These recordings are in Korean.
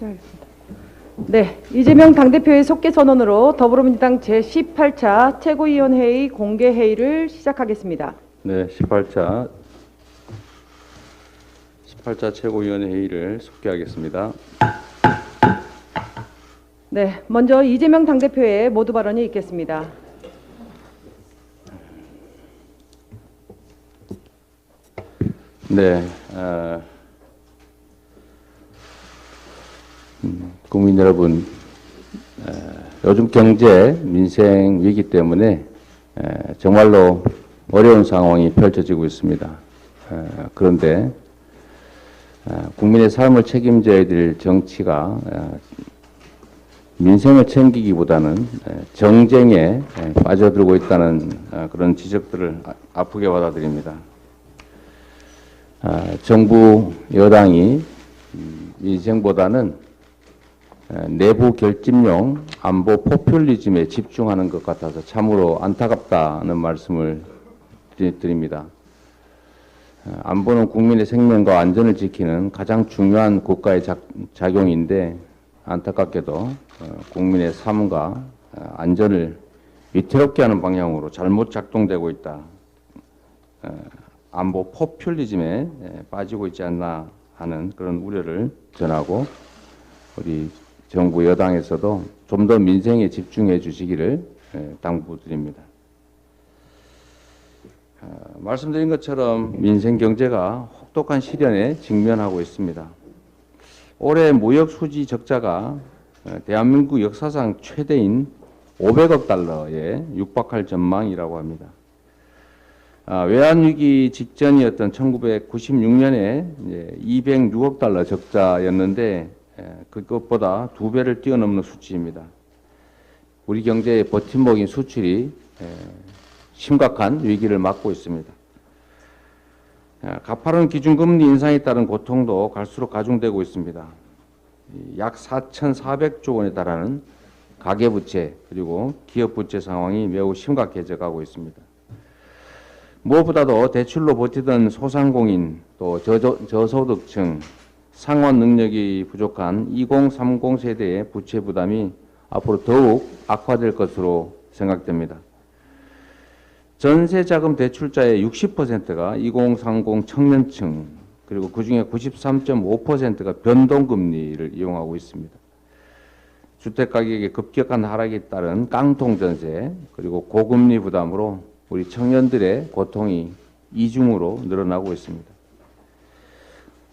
시작하겠습니다. 네, 이재명 당대표의 속개 선언으로 더불어민주당 제18차 최고위원회의 공개 회의를 시작하겠습니다. 네, 18차 18차 최고위원회 회의를 속개하겠습니다. 네, 먼저 이재명 당대표의 모두 발언이 있겠습니다. 네, 어, 국민 여러분, 어, 요즘 경제 민생 위기 때문에 에, 정말로 어려운 상황이 펼쳐지고 있습니다. 어, 그런데 어, 국민의 삶을 책임져야 될 정치가 어, 민생을 챙기기보다는 에, 정쟁에 에, 빠져들고 있다는 어, 그런 지적들을 아- 아프게 받아들입니다. 아, 정부 여당이 음, 민생보다는 에, 내부 결집용 안보 포퓰리즘에 집중하는 것 같아서 참으로 안타깝다는 말씀을 드립니다. 어, 안보는 국민의 생명과 안전을 지키는 가장 중요한 국가의 작, 작용인데 안타깝게도 어, 국민의 삶과 어, 안전을 위태롭게 하는 방향으로 잘못 작동되고 있다. 어, 안보 포퓰리즘에 에, 빠지고 있지 않나 하는 그런 우려를 전하고 우리 정부 여당에서도 좀 더 민생에 집중해 주시기를 에, 당부드립니다. 어, 말씀드린 것처럼 민생 경제가 혹독한 시련에 직면하고 있습니다. 올해 무역 수지 적자가 어, 대한민국 역사상 최대인 500억 달러에 육박할 전망이라고 합니다. 아, 외환위기 직전이었던 1996년에 206억 달러 적자였는데 에, 그것보다 두 배를 뛰어넘는 수치입니다. 우리 경제의 버팀목인 수출이 에, 심각한 위기를 맞고 있습니다. 아, 가파른 기준금리 인상에 따른 고통도 갈수록 가중되고 있습니다. 이약 4,400조 원에 달하는 가계부채 그리고 기업부채 상황이 매우 심각해져 가고 있습니다. 무엇보다도 대출로 버티던 소상공인 또 저소득층 상환 능력이 부족한 2030 세대의 부채 부담이 앞으로 더욱 악화될 것으로 생각됩니다. 전세 자금 대출자의 60%가 2030 청년층 그리고 그 중에 93.5%가 변동금리를 이용하고 있습니다. 주택 가격의 급격한 하락에 따른 깡통 전세 그리고 고금리 부담으로 우리 청년들의 고통이 이중으로 늘어나고 있습니다.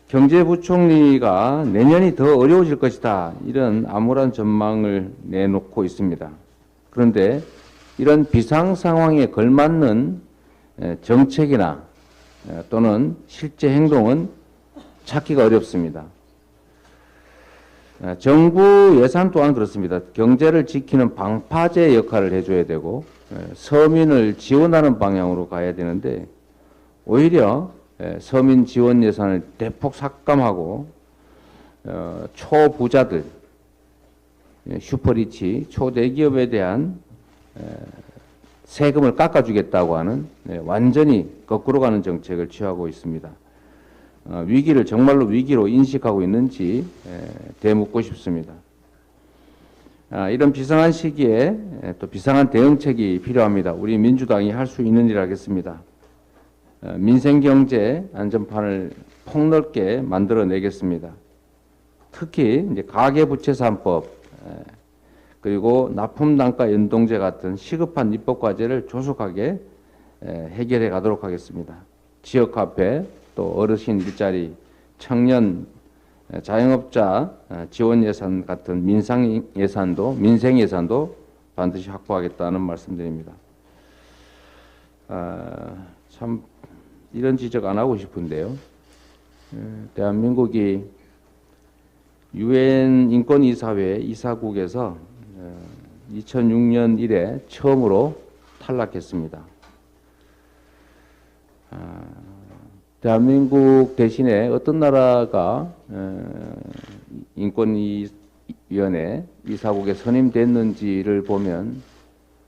경제부총리가 내년이 더 어려워질 것이다 이런 암울한 전망을 내놓고 있습니다. 그런데 이런 비상 상황에 걸맞는 에, 정책이나 에, 또는 실제 행동은 찾기가 어렵습니다. 에, 정부 예산 또한 그렇습니다. 경제를 지키는 방파제 역할을 해줘야 되고 에, 서민을 지원하는 방향으로 가야 되는데 오히려 에, 서민 지원 예산을 대폭 삭감하고 어, 초부자들, 예, 슈퍼리치, 초대기업에 대한 세금을 깎아주겠다고 하는 네, 완전히 거꾸로 가는 정책을 취하고 있습니다. 어, 위기를 정말로 위기로 인식하고 있는지 에, 되묻고 싶습니다. 아, 이런 비상한 시기에 에, 또 비상한 대응책이 필요합니다. 우리 민주당이 할 수 있는 일 하겠습니다. 어, 민생 경제 안전판을 폭넓게 만들어내겠습니다. 특히 이제 가계부채 3법 그리고 납품단가 연동제 같은 시급한 입법 과제를 조속하게 에, 해결해 가도록 하겠습니다. 지역화폐, 또 어르신 일자리, 청년, 에, 자영업자 에, 지원 예산 같은 민상 예산도 민생 예산도 반드시 확보하겠다는 말씀드립니다. 아, 참 이런 지적 안 하고 싶은데요. 에, 대한민국이 유엔 인권이사회 이사국에서 2006년 이래 처음으로 탈락했습니다. 아, 대한민국 대신에 어떤 나라가 어, 인권위원회 이사국에 선임됐는지를 보면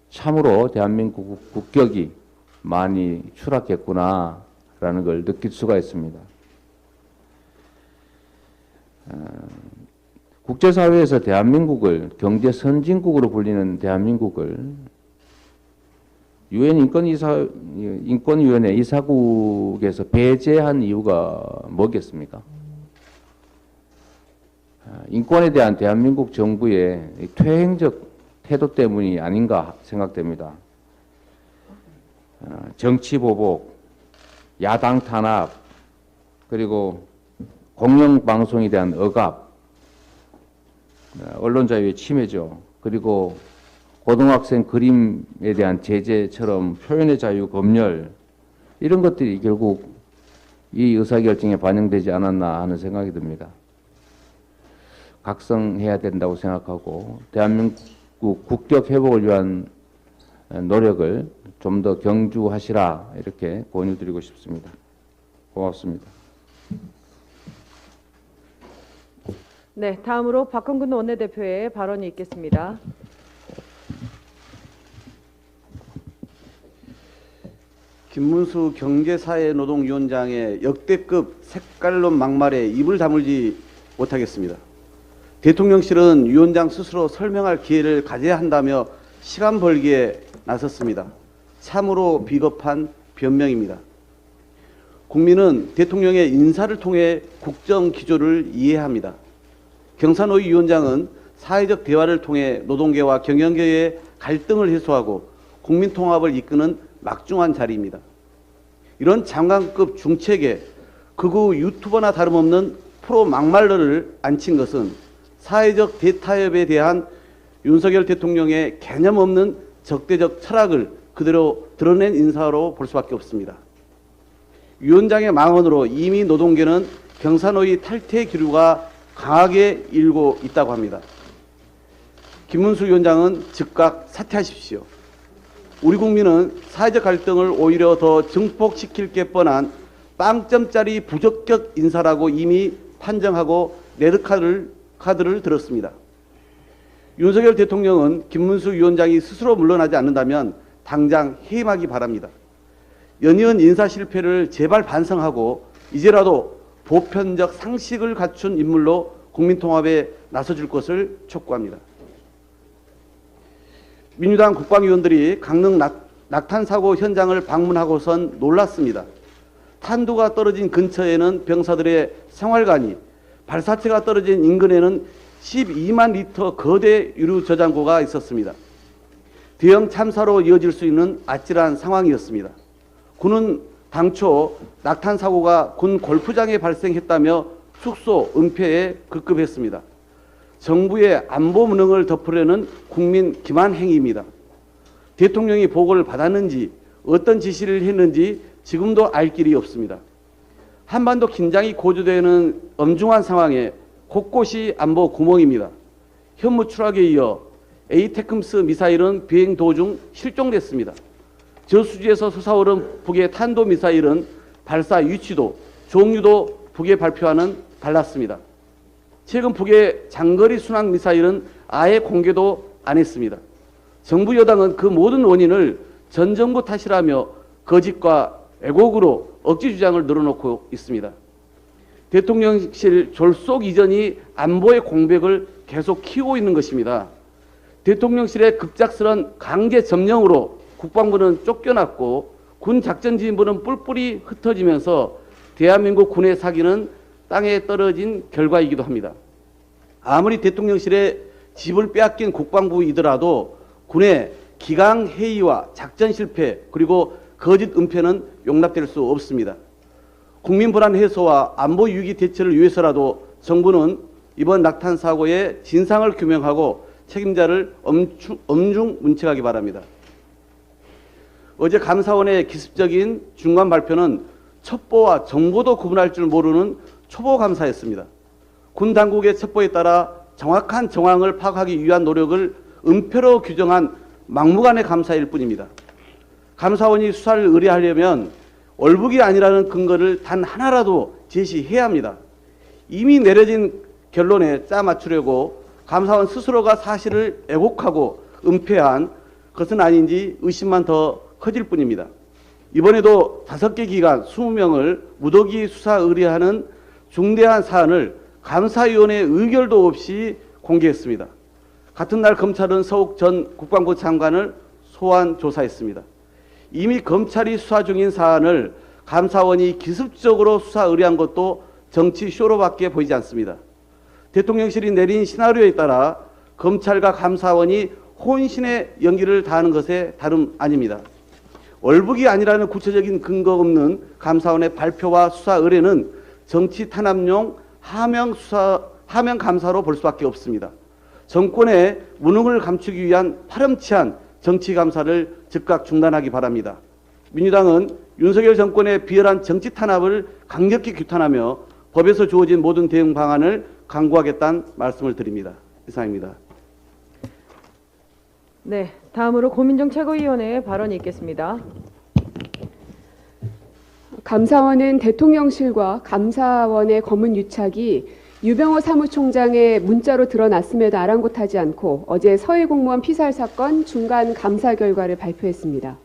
참으로 대한민국 국격이 많이 추락했구나 라는 걸 느낄 수가 있습니다. 국제사회에서 대한민국을 경제 선진국으로 불리는 대한민국을 유엔 인권이사 인권위원회 이사국에서 배제한 이유가 뭐겠습니까? 아, 인권에 대한 대한민국 정부의 이 퇴행적 태도 때문이 아닌가 생각됩니다. 아, 정치 보복, 야당 탄압, 그리고 공영 방송에 대한 억압, 아, 언론 자유의 침해죠. 그리고 고등학생 그림에 대한 제재처럼 표현의 자유 검열 이런 것들이 결국 이 의사결정에 반영되지 않았나 하는 생각이 듭니다. 각성해야 된다고 생각하고 대한민국 국격 회복을 위한 노력을 좀 더 경주하시라 이렇게 권유드리고 싶습니다. 고맙습니다. 네, 다음으로 박헌근 원내대표의 발언이 있겠습니다. 김문수 경제사회노동위원장의 역대급 색깔론 막말에 입을 다물지 못하겠습니다. 대통령실은 위원장 스스로 설명할 기회를 가져야 한다며 시간 벌기에 나섰습니다. 참으로 비겁한 변명입니다. 국민은 대통령의 인사를 통해 국정 기조를 이해합니다. 경산호위 위원장은 사회적 대화를 통해 노동계와 경영계의 갈등을 해소하고 국민 통합을 이끄는 막중한 자리입니다. 이런 장관급 중책에 극우 유튜버나 다름없는 프로 막말러를 앉힌 것은 사회적 대타협에 대한 윤석열 대통령의 개념 없는 적대적 철학을 그대로 드러낸 인사로 볼 수밖에 없습니다. 위원장의 망언으로 이미 노동계는 경산호위 탈퇴 기류가 강하게 일고 있다고 합니다. 김문수 위원장은 즉각 사퇴하십시오. 우리 국민은 사회적 갈등을 오히려 더 증폭시킬 게 뻔한 빵점짜리 부적격 인사라고 이미 판정하고 레드카드를 카드를 들었습니다. 윤석열 대통령은 김문수 위원장이 스스로 물러나지 않는다면 당장 해임하기 바랍니다. 연이은 인사 실패를 제발 반성하고 이제라도 보편적 상식을 갖춘 인물로 국민통합에 나서줄 것을 촉구합니다. 민주당 국방위원들이 강릉 낙, 낙탄 사고 현장을 방문하고선 놀랐습니다. 탄두가 떨어진 근처에는 병사들의 생활관이, 발사체가 떨어진 인근에는 12만 리터 거대 유류 저장고가 있었습니다. 대형 참사로 이어질 수 있는 아찔한 상황이었습니다. 군은 당초 낙탄 사고가 군 골프장에 발생했다며 숙소 은폐에 급급했습니다. 정부의 안보 무능을 덮으려는 국민 기만 행위입니다. 대통령이 보고를 받았는지 어떤 지시를 했는지 지금도 알 길이 없습니다. 한반도 긴장이 고조되는 엄중한 상황에 곳곳이 안보 구멍입니다. 현무 추락에 이어 에이테크스 미사일은 비행 도중 실종됐습니다. 저수지에서 솟아오른 북의 탄도 미사일은 발사 위치도 종류도 북에 발표하는 달랐습니다. 최근 북의 장거리 순항 미사일은 아예 공개도 안 했습니다. 정부 여당은 그 모든 원인을 전 정부 탓이라며 거짓과 왜곡으로 억지 주장을 늘어놓고 있습니다. 대통령실 졸속 이전이 안보의 공백을 계속 키우고 있는 것입니다. 대통령실의 급작스런 강제 점령으로 국방부는 쫓겨났고 군 작전 지휘부는 뿔뿔이 흩어지면서 대한민국 군의 사기는 땅에 떨어진 결과이기도 합니다. 아무리 대통령실에 집을 빼앗긴 국방부이더라도 군의 기강 회의와 작전 실패 그리고 거짓 은폐는 용납될 수 없습니다. 국민 불안 해소와 안보 위기 대처를 위해서라도 정부는 이번 낙탄 사고의 진상을 규명하고 책임자를 엄중, 엄중 문책하기 바랍니다. 어제 감사원의 기습적인 중간 발표는 첩보와 정보도 구분할 줄 모르는 초보 감사였습니다. 군 당국의 첩보에 따라 정확한 정황을 파악하기 위한 노력을 은폐로 규정한 막무가내 감사일 뿐입니다. 감사원이 수사를 의뢰하려면 월북이 아니라는 근거를 단 하나라도 제시해야 합니다. 이미 내려진 결론에 짜 맞추려고 감사원 스스로가 사실을 왜곡하고 은폐한 것은 아닌지 의심만 더 커질 뿐입니다. 이번에도 다섯 개 기관 20명을 무더기 수사 의뢰하는 중대한 사안을 감사위원회 의결도 없이 공개했습니다. 같은 날 검찰은 서욱 전 국방부 장관을 소환 조사했습니다. 이미 검찰이 수사 중인 사안을 감사원이 기습적으로 수사 의뢰한 것도 정치 쇼로밖에 보이지 않습니다. 대통령실이 내린 시나리오에 따라 검찰과 감사원이 혼신의 연기를 다하는 것에 다름 아닙니다. 월북이 아니라는 구체적인 근거 없는 감사원의 발표와 수사 의뢰는 정치 탄압용 하명 수사 하명 감사로 볼 수밖에 없습니다. 정권의 무능을 감추기 위한 파렴치한 정치 감사를 즉각 중단하기 바랍니다. 민주당은 윤석열 정권의 비열한 정치 탄압을 강력히 규탄하며 법에서 주어진 모든 대응 방안을 강구하겠다는 말씀을 드립니다. 이상입니다. 네, 다음으로 고민정 최고위원의 발언이 있겠습니다. 감사원은 대통령실과 감사원의 검은 유착이 유병호 사무총장의 문자로 드러났음에도 아랑곳하지 않고 어제 서해 공무원 피살 사건 중간 감사 결과를 발표했습니다.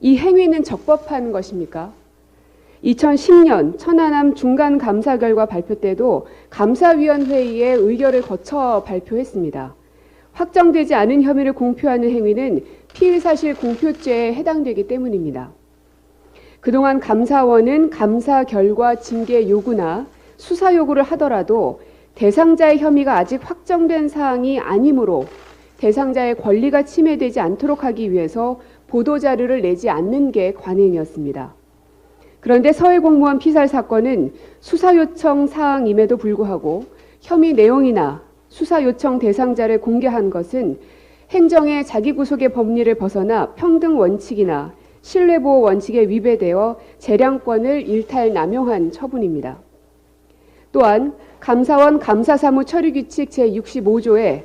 이 행위는 적법한 것입니까? 2010년 천안함 중간 감사 결과 발표 때도 감사위원회의의 의결을 거쳐 발표했습니다. 확정되지 않은 혐의를 공표하는 행위는 피의 사실 공표죄에 해당되기 때문입니다. 그동안 감사원은 감사 결과 징계 요구나 수사 요구를 하더라도 대상자의 혐의가 아직 확정된 사항이 아니므로 대상자의 권리가 침해되지 않도록 하기 위해서 보도 자료를 내지 않는 게 관행이었습니다. 그런데 서해 공무원 피살 사건은 수사 요청 사항임에도 불구하고 혐의 내용이나 수사 요청 대상자를 공개한 것은 행정의 자기 구속의 법리를 벗어나 평등 원칙이나 신뢰보호 원칙에 위배되어 재량권을 일탈 남용한 처분입니다. 또한 감사원 감사사무 처리 규칙 제65조에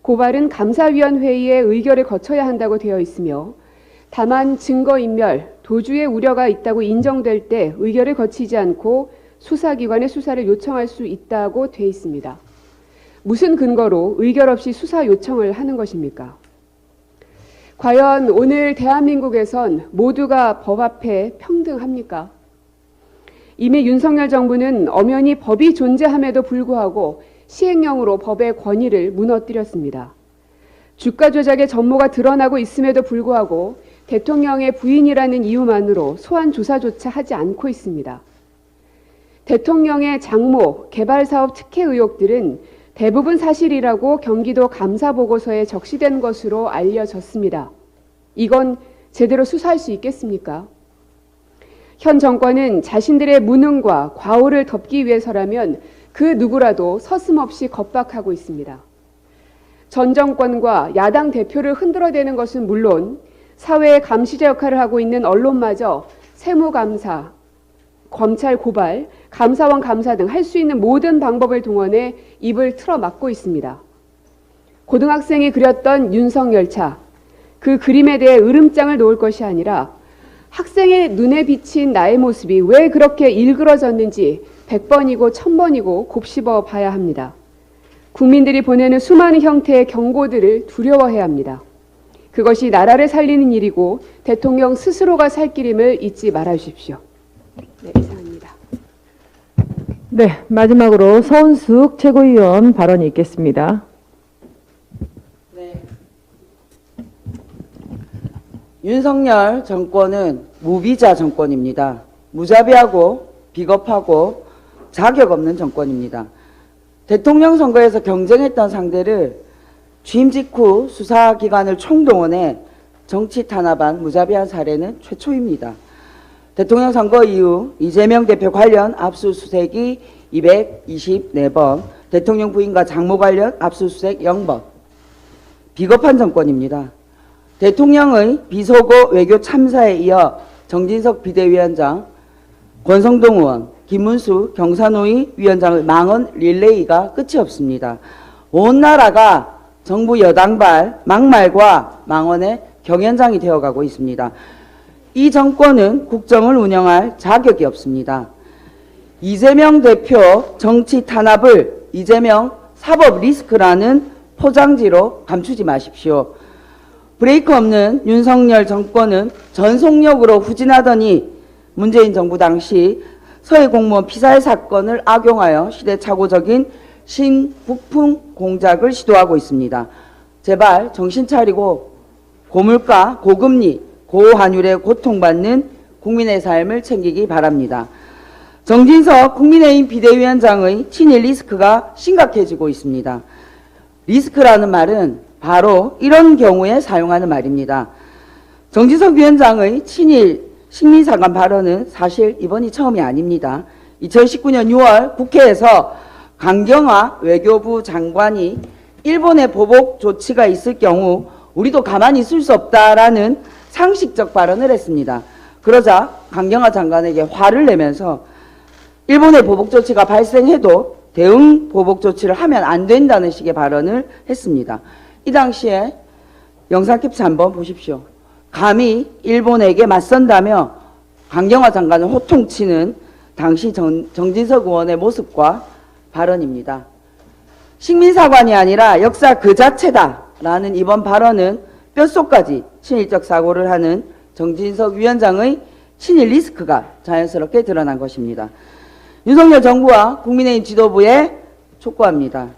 고발은 감사위원회의의 의결을 거쳐야 한다고 되어 있으며 다만 증거인멸, 도주의 우려가 있다고 인정될 때 의결을 거치지 않고 수사기관의 수사를 요청할 수 있다고 돼 있습니다. 무슨 근거로 의결 없이 수사 요청을 하는 것입니까? 과연 오늘 대한민국에선 모두가 법 앞에 평등합니까? 이미 윤석열 정부는 엄연히 법이 존재함에도 불구하고 시행령으로 법의 권위를 무너뜨렸습니다. 주가 조작의 전모가 드러나고 있음에도 불구하고 대통령의 부인이라는 이유만으로 소환 조사조차 하지 않고 있습니다. 대통령의 장모, 개발사업 특혜 의혹들은 대부분 사실이라고 경기도 감사보고서에 적시된 것으로 알려졌습니다. 이건 제대로 수사할 수 있겠습니까? 현 정권은 자신들의 무능과 과오를 덮기 위해서라면 그 누구라도 서슴없이 겁박하고 있습니다. 전 정권과 야당 대표를 흔들어대는 것은 물론 사회의 감시자 역할을 하고 있는 언론마저 세무감사, 검찰 고발, 감사원 감사 등 할 수 있는 모든 방법을 동원해 입을 틀어 막고 있습니다. 고등학생이 그렸던 윤석열차, 그 그림에 대해 으름장을 놓을 것이 아니라 학생의 눈에 비친 나의 모습이 왜 그렇게 일그러졌는지 100번이고 1000번이고 곱씹어 봐야 합니다. 국민들이 보내는 수많은 형태의 경고들을 두려워해야 합니다. 그것이 나라를 살리는 일이고 대통령 스스로가 살 길임을 잊지 말아 주십시오. 네, 이상입니다. 네, 마지막으로 서은숙 최고위원 발언이 있겠습니다. 네. 윤석열 정권은 무비자 정권입니다. 무자비하고 비겁하고 자격 없는 정권입니다. 대통령 선거에서 경쟁했던 상대를 취임 직후 수사기관을 총동원해 정치 탄압한 무자비한 사례는 최초입니다. 대통령 선거 이후 이재명 대표 관련 압수수색이 224번, 대통령 부인과 장모 관련 압수수색 0번. 비겁한 정권입니다. 대통령의 비속어 외교 참사에 이어 정진석 비대위원장, 권성동 의원, 김문수 경사노위 위원장의 망언 릴레이가 끝이 없습니다. 온 나라가 정부 여당발 막말과 망언의 경연장이 되어가고 있습니다. 이 정권은 국정을 운영할 자격이 없습니다. 이재명 대표 정치 탄압을 이재명 사법 리스크라는 포장지로 감추지 마십시오. 브레이크 없는 윤석열 정권은 전속력으로 후진하더니 문재인 정부 당시 서해 공무원 피살 사건을 악용하여 시대착오적인 신북풍 공작을 시도하고 있습니다. 제발 정신 차리고 고물가, 고금리, 고환율에 고통받는 국민의 삶을 챙기기 바랍니다. 정진석 국민의힘 비대위원장의 친일 리스크가 심각해지고 있습니다. 리스크라는 말은 바로 이런 경우에 사용하는 말입니다. 정진석 위원장의 친일 식민사관 발언은 사실 이번이 처음이 아닙니다. 2019년 6월 국회에서 강경화 외교부 장관이 일본의 보복 조치가 있을 경우 우리도 가만히 있을 수 없다라는 상식적 발언을 했습니다. 그러자 강경화 장관에게 화를 내면서 일본의 보복 조치가 발생해도 대응 보복 조치를 하면 안 된다는 식의 발언을 했습니다. 이 당시에 영상 캡처 한번 보십시오. 감히 일본에게 맞선다며 강경화 장관을 호통치는 당시 정, 정진석 의원의 모습과 발언입니다. 식민사관이 아니라 역사 그 자체다라는 이번 발언은 뼛속까지 친일적 사고를 하는 정진석 위원장의 친일 리스크가 자연스럽게 드러난 것입니다. 윤석열 정부와 국민의힘 지도부에 촉구합니다.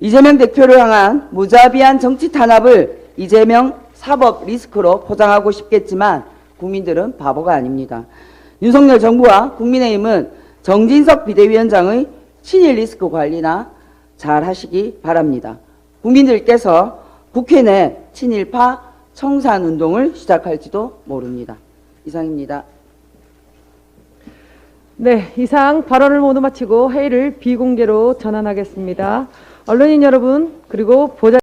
이재명 대표를 향한 무자비한 정치 탄압을 이재명 사법 리스크로 포장하고 싶겠지만 국민들은 바보가 아닙니다. 윤석열 정부와 국민의힘은 정진석 비대위원장의 친일 리스크 관리나 잘 하시기 바랍니다. 국민들께서 국회 내 친일파 청산 운동을 시작할지도 모릅니다. 이상입니다. 네, 이상 발언을 모두 마치고 회의를 비공개로 전환하겠습니다. 언론인 여러분, 그리고 보좌